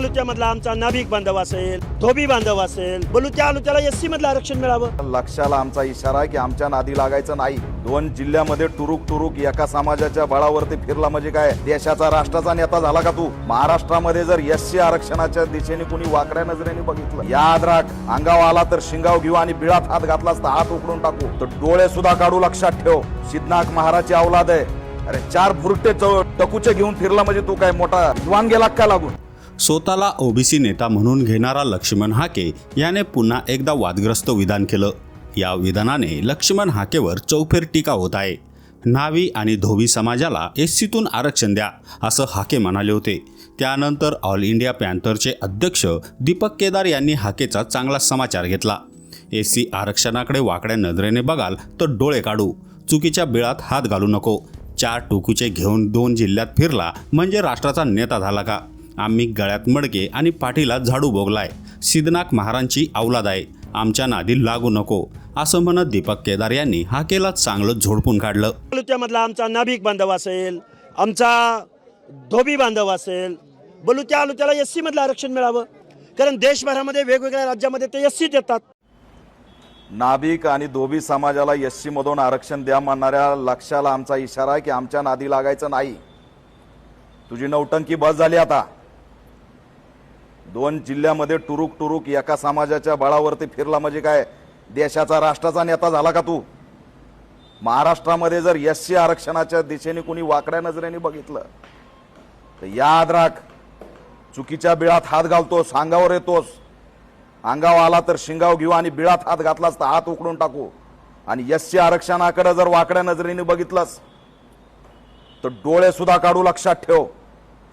तालुक्यामधला आमचा नाभिक बांधव असेल धोबी बांधव असेल बोलू त्या तालुक्याला एस सी मधलं आरक्षण मिळावं? लक्षाला आमचा इशारा आहे की आमच्या नादी लागायचं नाही. दोन जिल्ह्यामध्ये टुरुक टुरुक एका समाजाच्या बळावरती फिरला म्हणजे काय? देशाचा राष्ट्राचा नेता झाला का तू? महाराष्ट्रामध्ये जर एस सी आरक्षणाच्या दिशेने कुणी वाकड्या नजरेने बघितलं याद राख अंगाव आला तर शिंगाव घेऊ आणि बिळात हात घातलास तर हात उकडून टाकू. तर डोळे सुद्धा काढू लक्षात ठेव. सिद्धनाथ महाराजची अवलाद आहे. अरे चार फुरटे टकूचे घेऊन फिरला म्हणजे तू काय मोठा विद्वान गेला का लागून? स्वतःला ओबीसी नेता म्हणून घेणारा लक्ष्मण हाके याने पुन्हा एकदा वादग्रस्त विधान केलं. या विधानाने लक्ष्मण हाकेवर चौफेर टीका होत आहे. न्हावी आणि धोबी समाजाला एससीतून आरक्षण द्या असं हाके म्हणाले होते. त्यानंतर ऑल इंडिया पॅन्थरचे अध्यक्ष दीपक केदार यांनी हाकेचा चांगला समाचार घेतला. एस सी आरक्षणाकडे वाकड्या नजरेने बघाल तर डोळे काढू. चुकीच्या बिळात हात घालू नको. चार टोकूचे घेऊन दोन जिल्ह्यात फिरला म्हणजे राष्ट्राचा नेता झाला का? आम्ही गळ्यात मडके आणि पाठीला झाडू भोगलाय. सिद्धनाथ महारांची अवलाद आहे. आमच्या नादी लागू नको. असं म्हणत दीपक केदार यांनी हा केला चांगलं झोडपून काढलं. तालुक्यामधला आमचा नाभिक बांधव असेल आमचा धोबी बांधव असेल बोलू त्या तालुक्याला एस सी मधलं आरक्षण मिळावं. कारण देशभरामध्ये वेगवेगळ्या राज्यामध्ये ते एस सी देतात. नाभिक आणि धोबी समाजाला एस सी मधून आरक्षण द्या म्हणणाऱ्या लक्षाला आमचा इशारा आहे की आमच्या नादी लागायचं नाही. तुझी नौटंकी बस झाली आता. दोन जिल्ह्यामध्ये टुरुक टुरुक एका समाजाच्या बळावरती फिरला म्हणजे काय? देशाचा राष्ट्राचा नेता झाला का तू? महाराष्ट्रामध्ये जर एस सी आरक्षणाच्या दिशेने कुणी वाकड्या नजरेने बघितलं तर याद राख चुकीच्या बिळात हात घालतोस अंगावर येतोस. अंगाव आला तर शिंगाव घेऊ आणि बिळात हात घातलास तर हात उकडून टाकू. आणि एस सी आरक्षणाकडे जर वाकड्या नजरेने बघितलंस तर डोळे सुद्धा काढू लक्षात ठेव.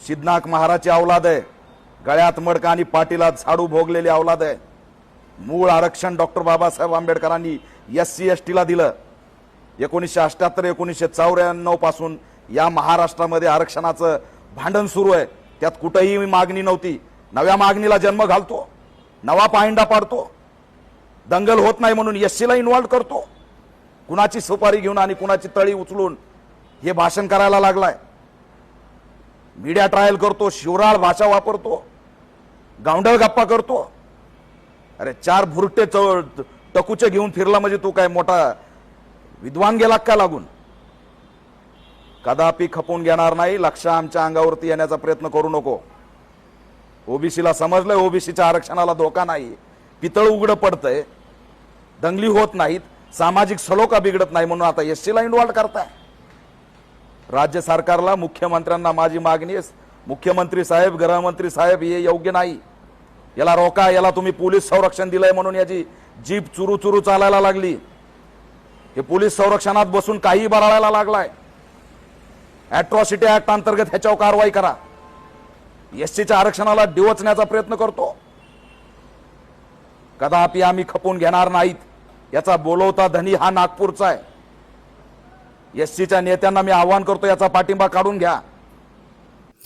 सिद्धनाथ महाराजची अवलाद आहे. गळ्यात मडका आणि पाटीला झाडू भोगलेली अवलाद आहे. मूळ आरक्षण डॉक्टर बाबासाहेब आंबेडकरांनी एस सी एस टीला दिलं. एकोणीसशे अठ्याहत्तर एकोणीसशे चौऱ्याण्णवपासून या महाराष्ट्रामध्ये आरक्षणाचं भांडण सुरू आहे. त्यात कुठंही मागणी नव्हती. नव्या मागणीला जन्म घालतो. नवा पाहिंडा पाडतो. दंगल होत नाही म्हणून एस सीला इन्व्हॉल्व करतो. कुणाची सुपारी घेऊन आणि कुणाची तळी उचलून हे भाषण करायला लागलाय. मीडिया ट्रायल करतो शिवराळ भाषा वापरतो. गावंढळ गप्पा करतो. अरे चार भुरटे चव- टकूचे घेऊन फिरला म्हणजे तू काय मोठा विद्वान गेला का लागून? कदापि खपून घेणार नाही लक्ष आमच्या अंगावरती येण्याचा प्रयत्न करू नको. ओबीसीला समजलंय ओबीसीच्या आरक्षणाला धोका नाही. पितळ उघडं पडतंय. दंगली होत नाहीत. सामाजिक सलोखा बिघडत नाही म्हणून आता एस ला इन्व्हॉल्व करताय. राज्य सरकारला मुख्यमंत्र्यांना माझी मागणी आहे मुख्यमंत्री साहेब गृहमंत्री साहेब हे योग्य नाही. याला रोका याला तुम्ही पोलीस संरक्षण दिलंय म्हणून याची जीप चुरू चुरू चालायला लागली. हे पोलीस संरक्षणात बसून काही बराळायला लागलाय. अॅट्रॉसिटी ऍक्ट अंतर्गत ह्याच्यावर कारवाई करा. एसटीच्या आरक्षणाला डिवचण्याचा प्रयत्न करतो. कदापि आम्ही खपून घेणार नाहीत. याचा बोलवता धनी हा नागपूरचा आहे. एसटीच्या नेत्यांना मी आवाहन करतो याचा पाठिंबा काढून घ्या.